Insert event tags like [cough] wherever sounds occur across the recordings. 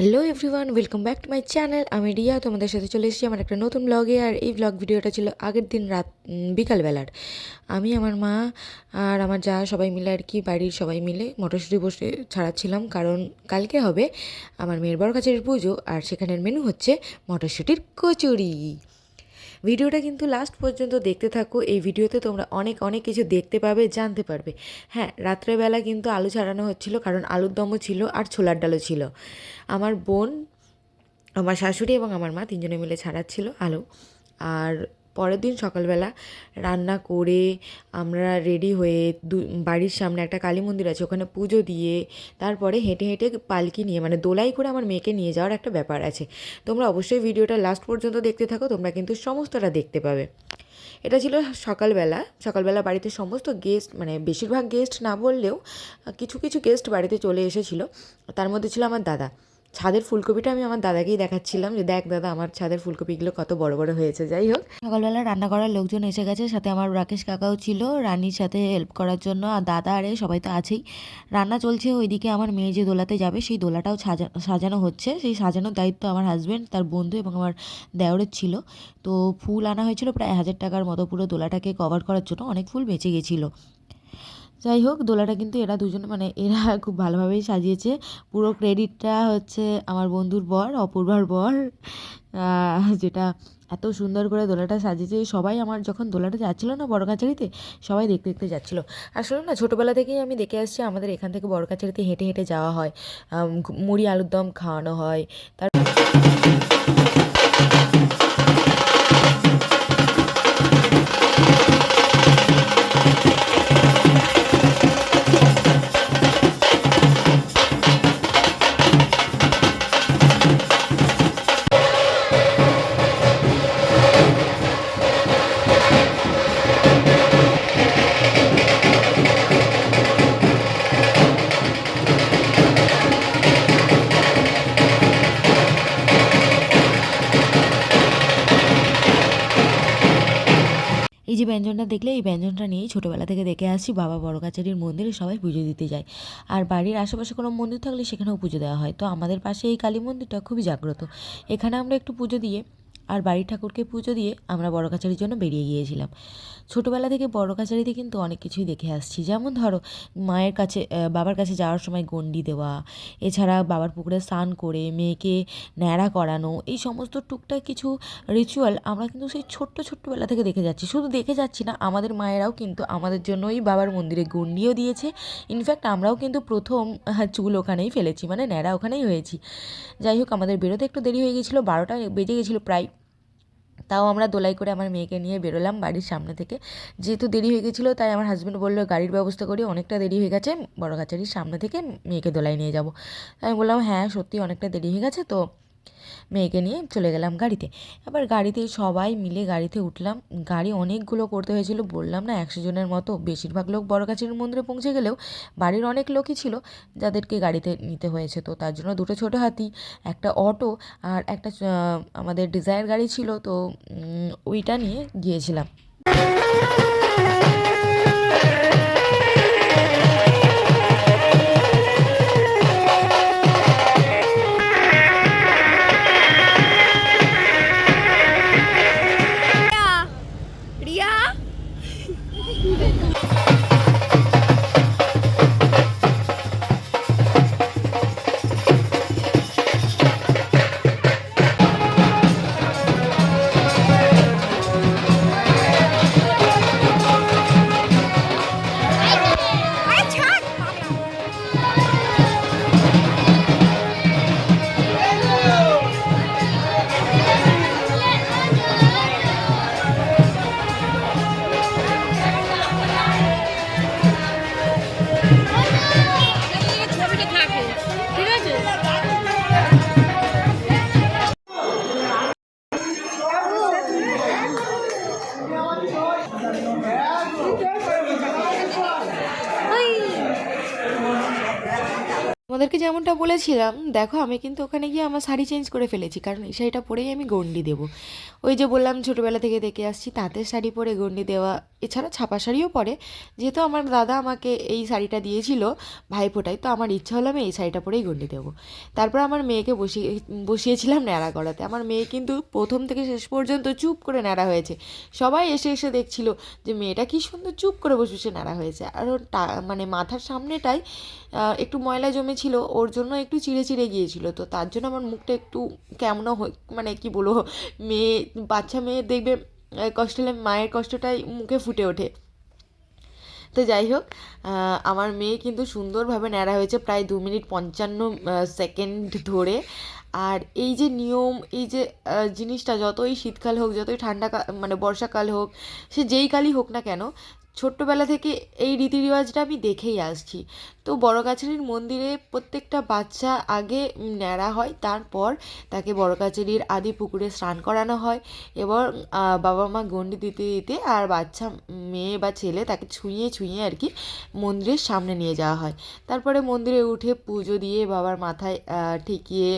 Hello everyone welcome back to my channel আমি রিয়া তোমাদের সাথে চলে এসেছি আমার একটা নতুন ব্লগে আর এই ব্লগ ভিডিওটা ছিল আগের দিন রাত বিকালবেলার। আমি, আমার মা আর আমার যা, সবাই মিলে আর কি, বাড়ির সবাই মিলে মটরশুঁটি বসে ছাড়াচ্ছিলাম, কারণ কালকে হবে আমার মেয়ের বড় কাছের পুজো, আর সেখানের মেনু হচ্ছে মটরশুঁটির কচুরি। ভিডিওটা কিন্তু লাস্ট পর্যন্ত দেখতে থাকো। এই ভিডিওতে তোমরা অনেক অনেক কিছু দেখতে পাবে, জানতে পারবে। হ্যাঁ রাত্রেবেলা কিন্তু আলু ছাড়ানো হচ্ছিল, কারণ আলুর দমও ছিল আর ছোলার ডালও ছিল। আমার বোন, আমার শাশুড়ি এবং আমার মা তিনজনে মিলে ছাড়াচ্ছিল আলু। আর পরের দিন সকালবেলা রান্না করে আমরা রেডি হয়ে বাড়ির সামনে একটা কালী মন্দির আছে, ওখানে পুজো দিয়ে তারপরে হেঁটে হেঁটে পালকি নিয়ে মানে দোলাই করে আমার মেয়েকে নিয়ে যাওয়ার একটা ব্যাপার আছে। তোমরা অবশ্যই ভিডিওটা লাস্ট পর্যন্ত দেখতে থাকো, তোমরা কিন্তু সমস্তটা দেখতে পাবে। এটা ছিল সকালবেলা সকালবেলা বাড়িতে সমস্ত গেস্ট মানে বেশিরভাগ গেস্ট না বললেও কিছু কিছু গেস্ট বাড়িতে চলে এসেছিল। তার মধ্যে ছিল আমার দাদা। ছাদের ফুলকপিটা আমি আমার দাদাকেই দেখাচ্ছিলাম যে দেখ দাদা, আমার ছাদের ফুলকপিগুলো কত বড় বড় হয়েছে, যাই হোক। সকালবেলা রান্না করার লোকজন এসে গেছে, সাথে আমার রাকেশ কাকাও ছিল, রানীর সাথে হেল্প করার জন্য, আর দাদা আরে সবাই তো আছেই। রান্না চলছে ওইদিকে আমার মেয়ে যে দোলাতে যাবে, সেই দোলাটাও সাজা, সাজানো হচ্ছে। সেই সাজানোর দায়িত্ব আমার হাজব্যান্ড তার বন্ধু এবং আমার দেওরের ছিল। তো ফুল আনা হয়েছিল প্রায় হাজার টাকার মতো পুরো দোলাটাকে কভার করার জন্য, অনেক ফুল বেঁচে গেছিল। যাই হোক, দোলাটা কিন্তু এরা দুজনে মানে এরা [laughs] খুব ভালোভাবেই সাজিয়েছে। পুরো ক্রেডিটটা হচ্ছে আমার বন্ধুর বর, অপূর্বার বর। যেটা এত সুন্দর করে দোলাটা সাজিয়েছে। সবাই আমার যখন দোলাটা যাচ্ছিল না বড় কাছারিতে সবাই দেখতে দেখতে যাচ্ছিল। আসলে না, ছোটোবেলা থেকেই আমি দেখে আসছি আমাদের এখান থেকে বড় কাছারিতে হেঁটে হেঁটে যাওয়া হয়। মুড়ি আলুর দম খাওয়ানো হয়। তার দেখলে এই ব্যঞ্জনটা নিয়েই ছোটোবেলা থেকে দেখে আসি বাবা বড় কাচারির মন্দিরে সবাই পুজো দিতে যায়। আর বাড়ির আশেপাশে কোনো মন্দির থাকলে সেখানেও পুজো দেওয়া হয়। তো আমাদের পাশে এই কালী মন্দিরটা খুবই জাগ্রত। এখানে আমরা একটু পুজো দিয়ে আর বাড়ির ঠাকুরকে পুজো দিয়ে আমরা বড় কাছারির জন্য বেরিয়ে গিয়েছিলাম। ছোটোবেলা থেকে বড় কাছারিতে কিন্তু অনেক কিছুই দেখে আসছি। যেমন ধরো, মায়ের কাছে বাবার কাছে যাওয়ার সময় গণ্ডি দেওয়া, এছাড়া বাবার পুকুরে স্নান করে, মেয়েকে ন্যাড়া করানো, এই সমস্ত টুকটাক কিছু রিচুয়াল আমরা কিন্তু সেই ছোট্ট ছোট্টবেলা থেকে দেখে যাচ্ছি। শুধু দেখে যাচ্ছি না, আমাদের মায়েরাও কিন্তু আমাদের জন্যই বাবার মন্দিরে গণ্ডিও দিয়েছে। ইনফ্যাক্ট আমরাও কিন্তু প্রথম চুল ওখানেই ফেলেছি মানে ন্যাড়া ওখানেই হয়েছি। যাই হোক, আমাদের বেরোতে একটু দেরি হয়ে গেছিল বারোটা বেজে গেছিল প্রায়। তাও আমরা দোলাই করে আমার মেয়েকে নিয়ে বেরোলাম বাড়ির সামনে থেকে। যেহেতু দেরি হয়ে গেছিল, তাই আমার হাজব্যান্ড বলল, গাড়ির ব্যবস্থা করি অনেকটা দেরি হয়ে গেছে, বড় কাছারির সামনে থেকে মেয়েকে দোলাই নিয়ে যাব। আমি বললাম হ্যাঁ সত্যি অনেকটা দেরি হয়ে গেছে, তো মেয়েকে নিয়ে চলে গেলাম গাড়িতে। এবার গাড়িতে সবাই মিলে গাড়িতে উঠলাম। গাড়ি অনেকগুলো করতে হয়েছিল, বললাম না, একশো জনের মতো। বেশিরভাগ লোক বড় কাছের মন্দিরে পৌঁছে গেলেও বাড়ির অনেক লোকই ছিল যাদেরকে গাড়িতে নিতে হয়েছে। তো তার জন্য দুটো ছোটো হাতি, একটা অটো আর একটা আমাদের ডিজায়ার গাড়ি ছিল। তো ওইটা নিয়ে গিয়েছিলাম। তোমাদেরকে যেমনটা বলেছিলাম, দেখো আমি কিন্তু ওখানে গিয়ে আমার শাড়ি চেঞ্জ করে ফেলেছি, কারণ এই শাড়িটা পরেই আমি গন্ডি দেবো। ওই যে বললাম ছোটোবেলা থেকে দেখে আসছি, তাঁতের শাড়ি পরে গন্ডি দেওয়া, এছাড়া ছাপা শাড়িও পরে। যেহেতু আমার দাদা আমাকে এই শাড়িটা দিয়েছিল ভাইফোঁটায়, তো আমার ইচ্ছা হলো আমি এই শাড়িটা পরেই গন্ডি দেবো। তারপর আমার মেয়েকে বসিয়ে, বসিয়েছিলাম ন্যাড়া করাতে আমার মেয়ে কিন্তু প্রথম থেকে শেষ পর্যন্ত চুপ করে ন্যাড়া হয়েছে। সবাই এসে এসে দেখছিল যে মেয়েটা কি সুন্দর চুপ করে বসে বসে ন্যাড়া হয়েছে। আর মানে মাথার সামনেটাই একটু ময়লা জমেছিল ওর জন্য একটু চিড়ে চিড়ে গিয়েছিল। তো তার জন্য আমার মুখটা একটু কেমন মানে কি বলব, মেয়ে, বাচ্চা মেয়ে দেখবে কষ্ট হলে মায়ের কষ্টটাই মুখে ফুটে ওঠে। তো যাই হোক আমার মেয়ে কিন্তু সুন্দরভাবে ন্যাড়া হয়েছে প্রায় দু মিনিট পঞ্চান্ন সেকেন্ড ধরে। আর এই যে নিয়ম, এই যে জিনিসটা, যতই শীতকাল হোক, যতই ঠান্ডা মানে বর্ষাকাল হোক, সে যেই কালই হোক না কেন ছোট্টবেলা থেকে এই রীতি রেওয়াজটা আমি দেখেই আসছি। তো বড়গাছালির মন্দিরে প্রত্যেকটা বাচ্চা আগে ন্যাড়া হয়, তারপর তাকে বড়গাছালির আদি পুকুরে স্নান করানো হয় এবং বাবা মা গন্ডি দিতে দিতে আর বাচ্চা, মেয়ে বা ছেলে তাকে ছুঁয়ে ছুঁয়ে আর কি মন্দিরের সামনে নিয়ে যাওয়া হয়। তারপরে মন্দিরে উঠে পুজো দিয়ে বাবার মাথায় ঠেকিয়ে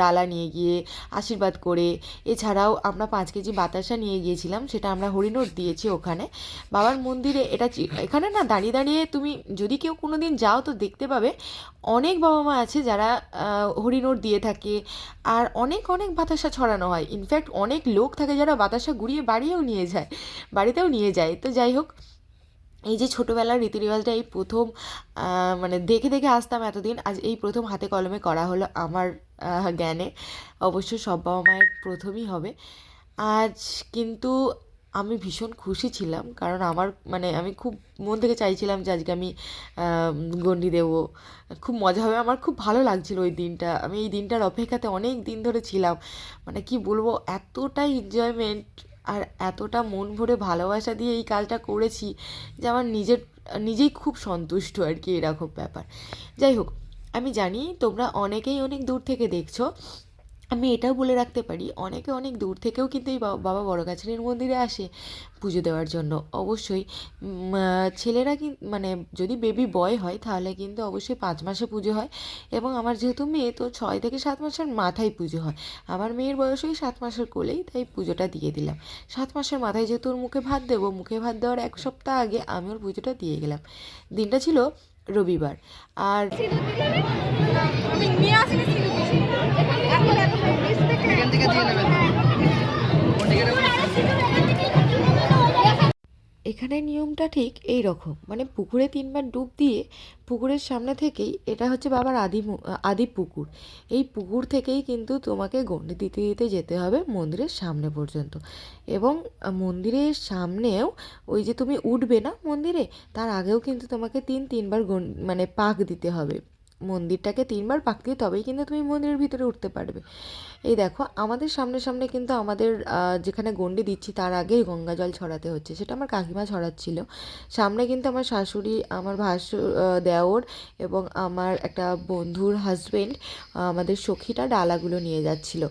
ডালা নিয়ে গিয়ে আশীর্বাদ করে। এছাড়াও আমরা পাঁচ কেজি বাতাসা নিয়ে গিয়েছিলাম, সেটা আমরা হরিণোট দিয়েছি ওখানে। বাবার মন্দিরে এটা এখানে না দাঁড়িয়ে দাঁড়িয়ে তুমি যদি কেউ কোনো দিন যাও তো দেখতে পাবে, অনেক বাবা মা আছে যারা হরিণোট দিয়ে থাকে। আর অনেক অনেক বাতাসা ছড়ানো হয়। ইনফ্যাক্ট অনেক লোক থাকে যারা বাতাসা ঘুরিয়ে বাড়িয়েও নিয়ে যায়, বাড়িতেও নিয়ে যায়। তো যাই হোক, এই যে ছোটোবেলার রীতি রেওয়াজটা এই প্রথম মানে দেখে দেখে আসতাম এতদিন, আজ এই প্রথম হাতে কলমে করা হলো আমার জ্ঞানে। অবশ্য সব বাবা মায়ের প্রথমই হবে। আজ কিন্তু আমি ভীষণ খুশি ছিলাম, কারণ আমার মানে আমি খুব মন থেকে চাইছিলাম যে আজকে আমি গন্ডি দেবো। খুব মজা হবে। আমার খুব ভালো লাগছিল ওই দিনটা। আমি এই দিনটার অপেক্ষাতে অনেক দিন ধরে ছিলাম। মানে কি বলব, এতটা এনজয়মেন্ট আর এতটা মন ভরে ভালোবাসা দিয়ে এই কাজটা করেছি যে আমার নিজের, নিজেই খুব সন্তুষ্ট আর কি এরকম ব্যাপার। যাই হোক আমি জানি তোমরা অনেকেই অনেক দূর থেকে দেখছ। আমি এটাও বলে রাখতে পারি, অনেকে অনেক দূর থেকেও কিন্তু এই বাবা বড়গাছালির মন্দিরে আসে পুজো দেওয়ার জন্য। অবশ্যই ছেলেরা কি মানে যদি বেবি বয় হয় তাহলে কিন্তু অবশ্যই পাঁচ মাসে পুজো হয় এবং আমার যেহেতু মেয়ে, তো ছয় থেকে সাত মাসের মাথায় পুজো হয়। আমার মেয়ের বয়স ওই সাত মাসের কোলেই তাই পুজোটা দিয়ে দিলাম। সাত মাসের মাথায় যেহেতু ওর মুখে ভাত দেবো, মুখে ভাত দেওয়ার এক সপ্তাহ আগে আমি ওর পুজোটা দিয়ে গেলাম। দিনটা ছিল রবিবার। আর থেকে এখানে নিয়মটা ঠিক এই রকম মানে পুকুরে তিনবার ডুব দিয়ে পুকুরের সামনে থেকেই এটা হচ্ছে বাবার আদি আদি পুকুর। এই পুকুর থেকেই কিন্তু তোমাকে গন্ডি দিতে দিতে যেতে হবে মন্দিরের সামনে পর্যন্ত। এবং মন্দিরের সামনেও ওই যে তুমি উঠবে না মন্দিরে, তার আগেও কিন্তু তোমাকে তিন, তিনবার মানে পাক দিতে হবে। মন্দিরটাকে তিনবার পাক দিয়ে তবেই কিন্তু তুমি মন্দিরের ভিতরে উঠতে পারবে। এই দেখো আমাদের সামনে সামনে কিন্তু আমাদের যেখানে গন্ডি দিচ্ছি তার আগেই গঙ্গা জল ছড়াতে হচ্ছে। সেটা আমার কাকিমা ছড়াচ্ছিল। সামনে কিন্তু আমার শাশুড়ি আমার আহ, দেওর এবং আমার একটা বন্ধুর হাজবেন্ড আমাদের সখীটা ডালাগুলো নিয়ে যাচ্ছিল।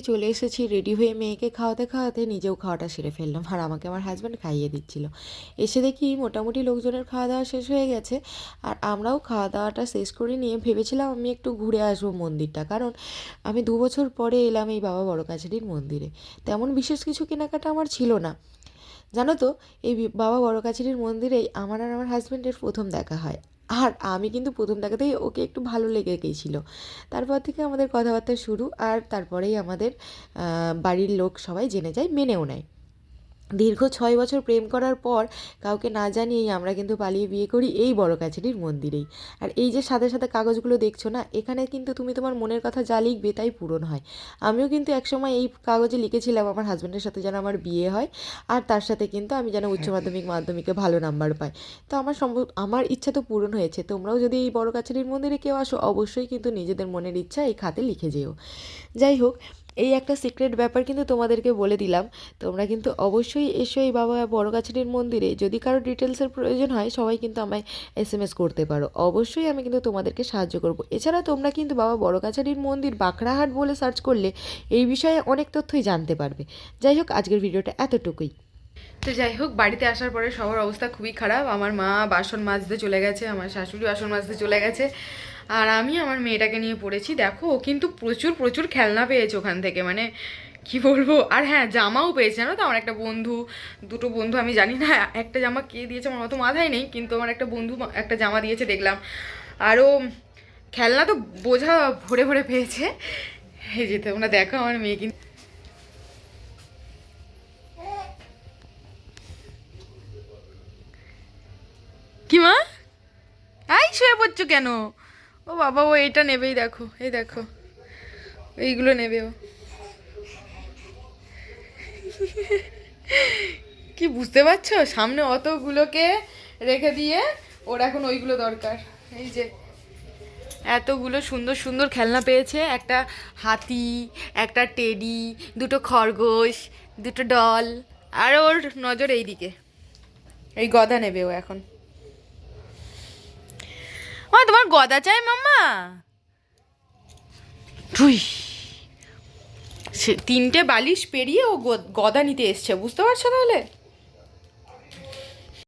দিয়ে চলে এসেছি রেডি হয়ে মেয়েকে খাওয়াতে খাওয়াতে নিজেও খাওয়াটা সেরে ফেললাম। আর আমাকে আমার হাজব্যান্ড খাইয়ে দিচ্ছিল। এসে দেখি মোটামুটি লোকজনের খাওয়া দাওয়া শেষ হয়ে গেছে। আর আমরাও খাওয়া দাওয়াটা শেষ করে নিয়ে ভেবেছিলাম আমি একটু ঘুরে আসব মন্দিরটা। কারণ আমি দু বছর পরে এলাম এই বাবা বড় কাছারির মন্দিরে। তেমন বিশেষ কিছু কেনাকাটা আমার ছিল না। জানো তো, এই বাবা বড় কাছারির মন্দিরেই আমার আর আমার হাজব্যান্ডের প্রথম দেখা হয়। আর আমি কিন্তু প্রথম দেখাতেই ওকে একটু ভালো লেগে গেছিল। তারপর থেকে আমাদের কথাবার্তা শুরু আর তারপরেই আমাদের বাড়ির লোক সবাই জেনে যায়, মেনেও নেয়। দীর্ঘ ছয় বছর প্রেম করার পর কাউকে না জানিয়েই আমরা কিন্তু পালিয়ে বিয়ে করি এই বড় কাছারির মন্দিরেই। আর এই যে সাদা সাদা কাগজগুলো দেখছ না, এখানে কিন্তু তুমি তোমার মনের কথা যা লিখবে তাই পূরণ হয়। আমিও কিন্তু একসময় এই কাগজে লিখেছিলাম আমার হাজব্যান্ডের সাথে যেন আমার বিয়ে হয়, আর তার সাথে কিন্তু আমি যেন উচ্চ মাধ্যমিক মাধ্যমিকে ভালো নাম্বার পাই। তো আমার সম্ভব, আমার ইচ্ছা তো পূরণ হয়েছে, তোমরাও যদি এই বড় কাছারির মন্দিরে কেউ আসো, অবশ্যই কিন্তু নিজেদের মনের ইচ্ছা এই খাতে লিখে যেও। যাই হোক এই একটা সিক্রেট ব্যাপার কিন্তু তোমাদেরকে বলে দিলাম। তোমরা কিন্তু অবশ্যই এসো এই বাবা বড় গাছটির মন্দিরে। যদি কারও ডিটেলসের প্রয়োজন হয়, সবাই কিন্তু আমায় এস এম এস করতে পারো। অবশ্যই আমি কিন্তু তোমাদেরকে সাহায্য করব। এছাড়া তোমরা কিন্তু বাবা বড় গাছাটির মন্দির বাঁকড়াহাট বলে সার্চ করলে এই বিষয়ে অনেক তথ্যই জানতে পারবে। যাই হোক, আজকের ভিডিওটা এতটুকুই। তো যাই হোক, বাড়িতে আসার পরে সবার অবস্থা খুবই খারাপ। আমার মা বাসন মাজতে চলে গেছে, আমার শাশুড়ি বাসন মাজতে চলে গেছে। আর আমি আমার মেয়েটাকে নিয়ে পড়েছি, দেখো কিন্তু প্রচুর প্রচুর খেলনা পেয়েছে ওখান থেকে মানে কি বলব? আর হ্যাঁ জামাও পেয়েছে, জানো তো? আমার একটা বন্ধু, দুটো বন্ধু, আমি জানি না, একটা জামা কে দিয়েছে, আমার অত মাথায় নেই, কিন্তু আমার একটা বন্ধু একটা জামা দিয়েছে, দেখলাম। আরও খেলনা তো বোঝা ভরে ভরে পেয়েছে। এই যে তোমরা দেখো আমার মেয়ে কিন্তু কি মা? আই শুয়ে পড়ছো কেন? ও বাবা, ও এটা নেবেই, দেখো, এই দেখো, এইগুলো নেবে ও। কি বুঝতে পারছ? সামনে অতগুলোকে রেখে দিয়ে ওর এখন ওইগুলো দরকার। এই যে, এতগুলো সুন্দর সুন্দর খেলনা পেয়েছে, একটা হাতি, একটা টেডি, দুটো খরগোশ, দুটো ডল, আর ওর নজর এই দিকে এই গদা নেবে ও এখন। ও তোমার গদা চাই, মাম্মা। তুই সে তিনটে বালিশ পেরিয়ে ও গদা নিতে এসছে, বুঝতে পারছ তাহলে?